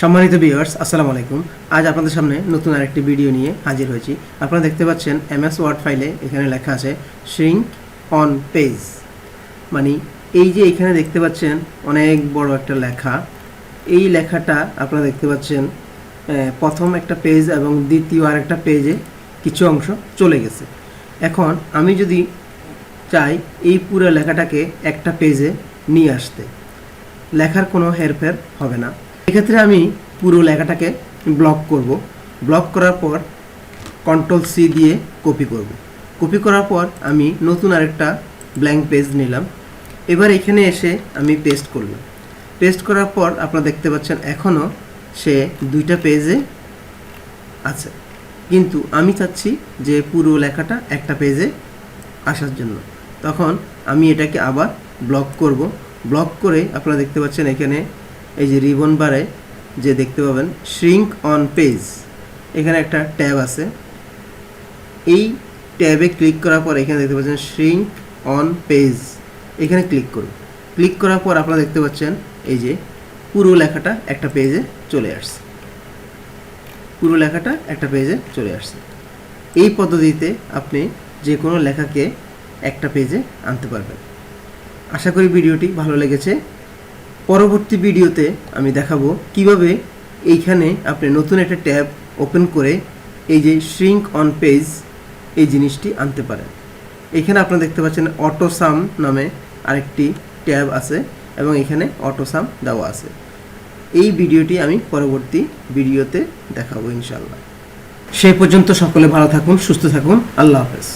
সম্মানিত ভিউয়ার্স আসসালামু আলাইকুম। আজ আপনাদের সামনে নতুন আরেকটি ভিডিও নিয়ে হাজির হয়েছি। আপনারা দেখতে পাচ্ছেন এমএস ওয়ার্ড ফাইলে এখানে লেখা আছে শ্রিঙ্ক অন পেজ মানে এই যে এখানে দেখতে পাচ্ছেন অনেক বড় একটা লেখা। এই লেখাটা আপনারা দেখতে পাচ্ছেন প্রথম একটা পেজ এবং দ্বিতীয় আরেকটা পেজে কিছু অংশ চলে গেছে। এখন আমি যদি চাই এই পুরো লেখাটাকে একটা পেজে নিয়ে আসতে। লেখার কোনো হেরফের হবে না। এক্ষেত্রে আমি পুরো লেখাটাকে ব্লক করব। ব্লক করার পর কন্ট্রোল সি দিয়ে কপি করব। কপি করার পর আমি নতুন আরেকটা ব্ল্যাঙ্ক পেজ নিলাম। এবার এখানে এসে আমি পেস্ট করলাম। পেস্ট করার পর আপনারা দেখতে পাচ্ছেন এখনও সে দুইটা পেজে আছে। কিন্তু আমি চাচ্ছি যে পুরো লেখাটা একটা পেজে আসার জন্য। তখন আমি এটাকে আবার ব্লক করব। ব্লক করে আপনারা দেখতে পাচ্ছেন এখানে এই যে রিবন বারে যে দেখতে পাবেন শ্রিঙ্ক অন পেজ এখানে একটা ট্যাব আছে। এই ট্যাবে ক্লিক করার পর এখানে দেখতে পাচ্ছেন শ্রিঙ্ক অন পেজ এখানে ক্লিক করুন। ক্লিক করার পর আপনারা দেখতে পাচ্ছেন এই যে পুরো লেখাটা একটা পেজে চলে আসছে। পুরো লেখাটা একটা পেজে চলে আসছে। এই পদ্ধতিতে আপনি যে কোনো লেখাকে একটা পেজে আনতে পারবেন। আশা করি ভিডিওটি ভালো লেগেছে। পরবর্তী ভিডিওতে আমি দেখাবো কীভাবে এইখানে আপনি নতুন একটা ট্যাব ওপেন করে এই যে শ্রিঙ্ক অন পেজ এই জিনিসটি আনতে পারেন। এখানে আপনারা দেখতে পাচ্ছেন অটো সাম নামে আরেকটি ট্যাব আছে এবং এখানে অটো সাম দেওয়া আছে। এই ভিডিওটি আমি পরবর্তী ভিডিওতে দেখাবো ইনশাল্লাহ সেই পর্যন্ত সকলে ভালো থাকুন, সুস্থ থাকুন, আল্লাহ হাফেজ।